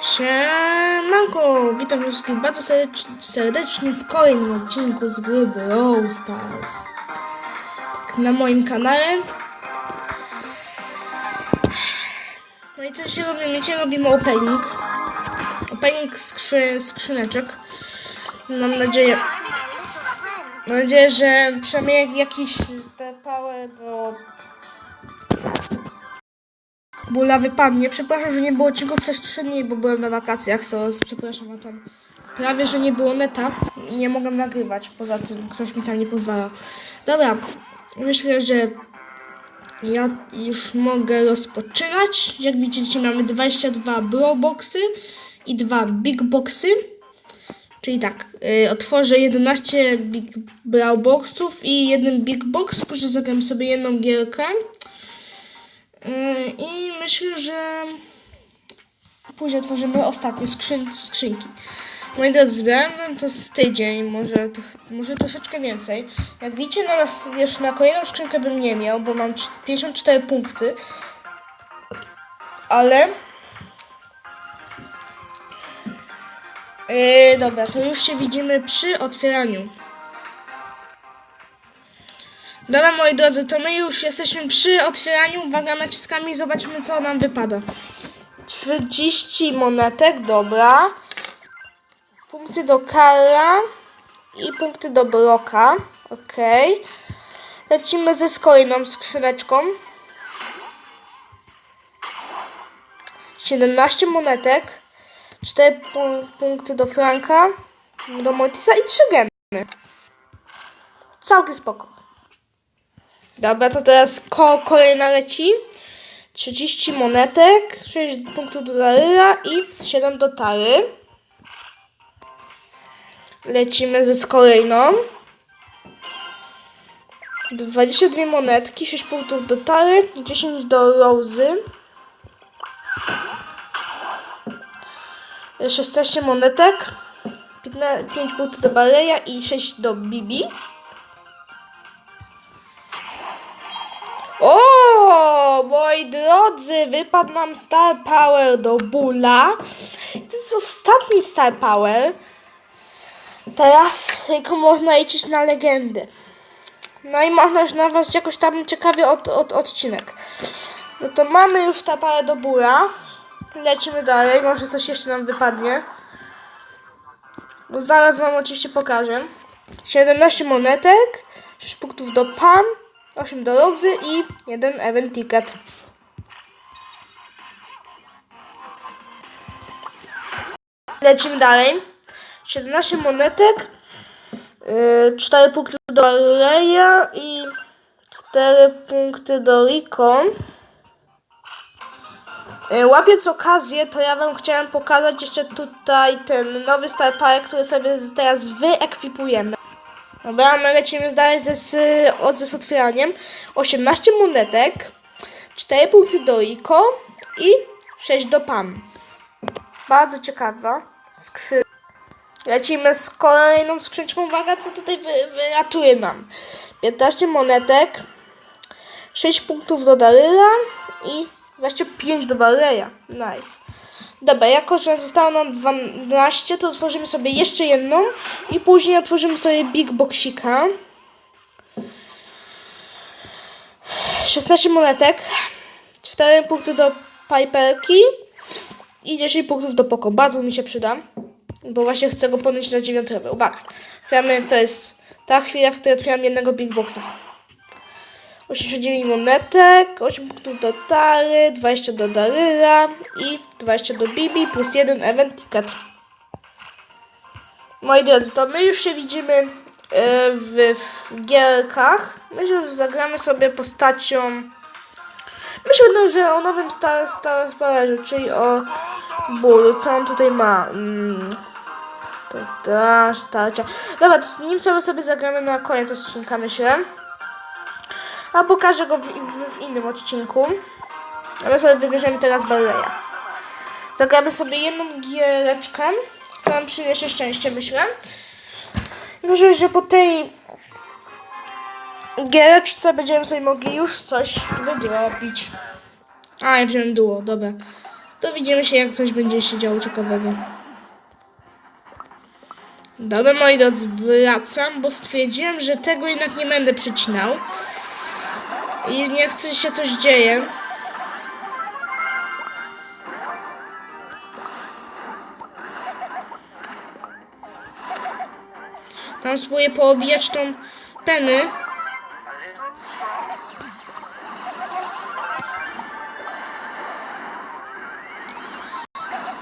Siemanko, witam wszystkich bardzo serdecz- serdecznie w kolejnym odcinku z gry Brawl Stars. Tak, na moim kanale. No i co się robimy? Dzisiaj robimy opening. Opening skrzy, skrzyneczek. Mam nadzieję, mam nadzieję, że przynajmniej jakiś Star Power do Bula wypadnie. Przepraszam, że nie było ciego przez 3 dni, bo byłem na wakacjach. So, przepraszam, a tam prawie, że nie było neta nie mogłem nagrywać. Poza tym ktoś mi tam nie pozwala. Dobra, myślę, że ja już mogę rozpoczynać. Jak widzicie, mamy 22 Bro Boxy i 2 Big Boxy. Czyli tak, y, otworzę 11 Big Brawl Boxów i jeden Big Box. Później zagram sobie jedną gierkę. Yy, I myślę, że później otworzymy ostatnie skrzyn skrzynki. Moi drodzy, to z tydzień, może, może troszeczkę więcej. Jak widzicie, na nas już na kolejną skrzynkę bym nie miał, bo mam cz- 54 punkty. Ale... Yy, dobra, to już się widzimy przy otwieraniu. Dobra, moi drodzy, to my już jesteśmy przy otwieraniu. Uwaga, naciskamy i zobaczmy, co nam wypada. 30 monetek, dobra. Punkty do Karla i punkty do Broka. Ok. Lecimy ze kolejną skrzyneczką. 17 monetek. 4 pu- punkty do Franka, do Mortisa i 3 gemy. Całkiem spoko. Dobra, to teraz ko kolejna leci. 30 monetek, 6 punktów do Daryla i 7 do Tary. Lecimy ze z kolejną. 22 monetki, 6 punktów do Tary, 10 do Rozy. 16 monetek, 5 punktów do Baleja i 6 do Bibi. Moi drodzy, wypadł nam Star Power do Bula. To jest ostatni Star Power. Teraz tylko można liczyć na legendy. No i można już na was jakoś tam ciekawie od, od, odcinek. No to mamy już Star Power do Bula. Lecimy dalej, może coś jeszcze nam wypadnie. No zaraz wam oczywiście pokażę. 17 monetek, 6 punktów do Pam, 8 do Rozy i 1 event ticket. Lecimy dalej. 17 monetek, yy, 4 punkty do Leja i 4 punkty do Rico. Yy, Łapiąc okazję, to ja wam chciałem pokazać jeszcze tutaj ten nowy Star Power, który sobie teraz wyekwipujemy. Dobra, my lecimy dalej ze, z, ze z otwieraniem. 18 monetek, 4 punkty do Rico i 6 do Pam. Bardzo ciekawa skrzynka. Lecimy z kolejną skrzynką. Uwaga, co tutaj wy, wyratuje nam. 15 monetek, 6 punktów do Daryla i 25 do Barleya. Nice. Dobra, jako że zostało nam 12, to otworzymy sobie jeszcze jedną i później otworzymy sobie Big Boxika. 16 monetek, 4 punkty do Piperki i 10 punktów do Poko. Bardzo mi się przyda, bo właśnie chcę go podnieść na 9 level. Uwaga, otwieramy, to jest ta chwila, w której otwieram jednego Big Boxa. 89 monetek, 8 punktów do Tary, 20 do Daryla i 20 do Bibi plus 1 event ticket. Moi drodzy, to my już się widzimy e, w, gierkach. Myślę, że zagramy sobie postacią. Myślę, że o nowym Star, Star czyli o bólu. Co on tutaj ma? Mm. To dasz, tarcza. Dobra, to z nim sobie, sobie zagramy na koniec odcinka, myślę. A pokażę go w, w, w innym odcinku. A my sobie wybierzemy teraz Barleya. Zagramy sobie jedną giereczkę, która nam przyniesie szczęście, myślę. Myślę, że po tej giereczce będziemy sobie mogli już coś wydrobić. A, ja wziąłem duo, dobra. to widzimy się, jak coś będzie się działo ciekawego. Dobra, moi drodzy, wracam, bo stwierdziłem, że tego jednak nie będę przycinał. I nie chcę się coś dzieje. Tam spróbuję poobijać tą penę.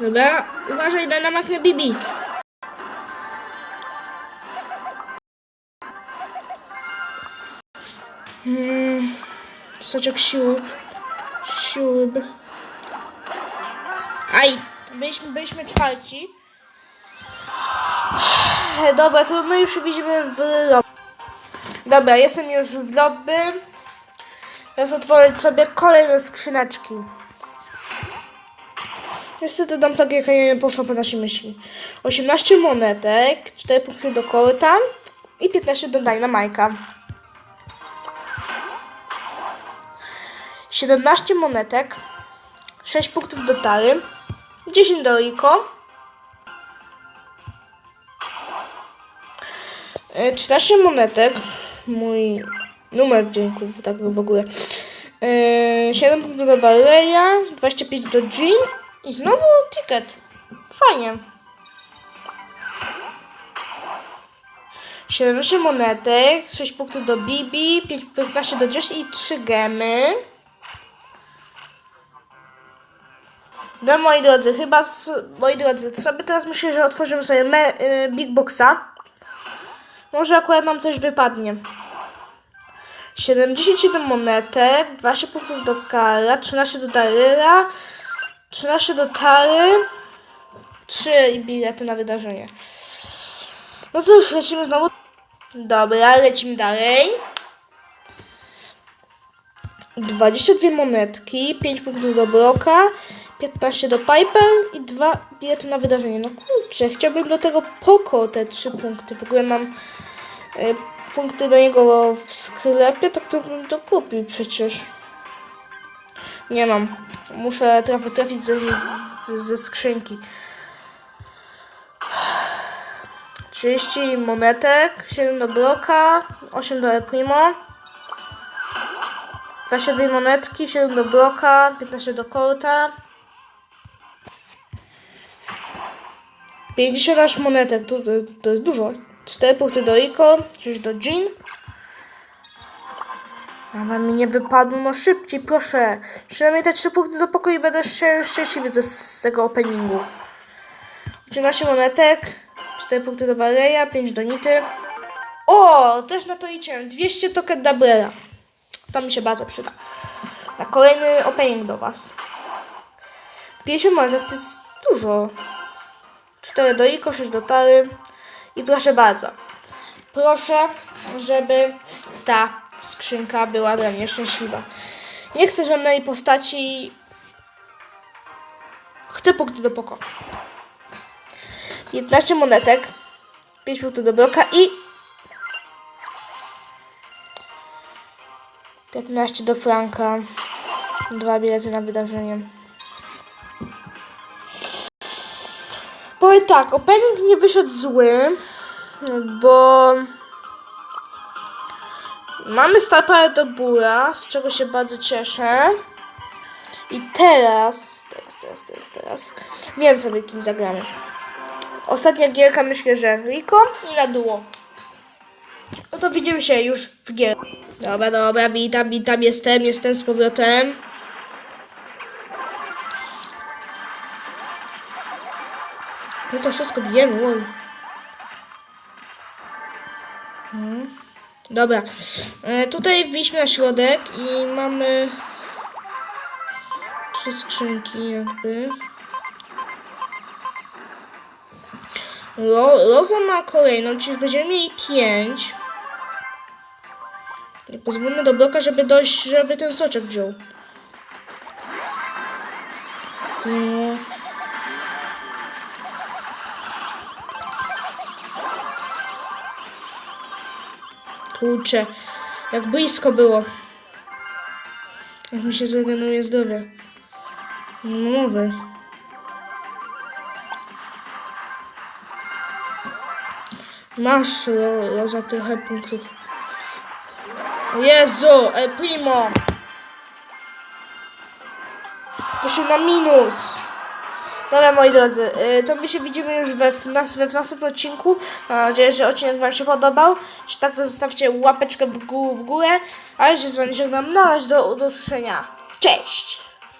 Dobra, uważaj, na maknę Bibi. Hmm, soczek siłub. Siłub. Aj, byliśmy, byliśmy czwarci. Dobra, to my już widzimy w lobby. Dobra, jestem już w lobby. Teraz otworzyć sobie kolejne skrzyneczki. Niestety tam tak jak nie poszło po naszej myśli. 18 monetek, 4 punkty do Korta i 15 do Dynamajka. 17 monetek, 6 punktów do Tary, 10 do e, 14 monetek, mój numer dźwięków, tak w ogóle. E, 7 punktów do Barreya, 25 do Jean i znowu ticket. Fajnie. 17 monetek, 6 punktów do Bibi, 5, 15 do Jess i 3 gemy. No moi drodzy, chyba, s- moi drodzy, sobie teraz myślę, że otworzymy sobie me, y, Big Boxa. Może akurat nam coś wypadnie. 77 monetek, 20 punktów do Kara, 13 do Daryla, 13 do Tary, 3 bilety na wydarzenie. No cóż, lecimy znowu. Dobra, lecimy dalej. 22 monetki, 5 punktów do Broka, 15 do Piper i 2 bilety na wydarzenie. No kurczę, chciałbym do tego Poko te 3 punkty. W ogóle mam y, punkty do niego w sklepie, tak to bym to kupił przecież. Nie mam. Muszę trafić, trafić ze, ze skrzynki. 30 monetek, 7 do Broka, 8 do El Primo. 22 monetki, 7 do Broka, 15 do Korta. 50 aż monetek, to, to, to jest dużo. 4 punkty do Rico, 6 do Jean. Ona mi nie wypadło, no szybciej, proszę. Przynajmniej te 3 punkty do pokoju i będę szczę- szczęśliwy z tego openingu. 13 monetek, 4 punkty do Barreya, 5 do Nity. O, też na to liczyłem. 200 token Dabrera. To mi się bardzo przyda. Na kolejny opening do Was. 50 monetek to jest dużo. 4 do Iko, 6 do Tary. I proszę bardzo. Proszę, żeby ta skrzynka była dla mnie szczęśliwa. Nie chcę żadnej postaci. Chcę punkty do pokoju. 15 monetek. 5 punktów do bloka i 15 do Franka. Dwa bilety na wydarzenie. Tak, opening nie wyszedł zły, bo mamy Power do Bura, z czego się bardzo cieszę. I teraz, teraz, teraz, teraz, teraz, wiem sobie kim zagramy. Ostatnia gierka myślę, że Rico i na duo. No to widzimy się już w gier. Dobra, dobra, witam, witam, jestem, jestem z powrotem. My to wszystko bijemy, oj. Hmm. Dobra, e, tutaj wbiliśmy na środek i mamy trzy skrzynki jakby. Ro, Roza ma kolejną, czyli będziemy mieli pięć. Pozwólmy do bloka, żeby dojść, żeby ten soczek wziął. No. Kurczę, jak blisko było. Jak mi się zregeneruje zdrowie. No mówię. Masz lo, lo za trochę punktów. Jezu, El Primo! Poszło na minus. Dobra moi drodzy, y, to my się widzimy już we, nas, we w następnym odcinku. Mam nadzieję, że odcinek Wam się podobał. Jeśli tak, to zostawcie łapeczkę w, gó- w górę. A już się z Wami żegnam. Na razie do, do usłyszenia. Cześć!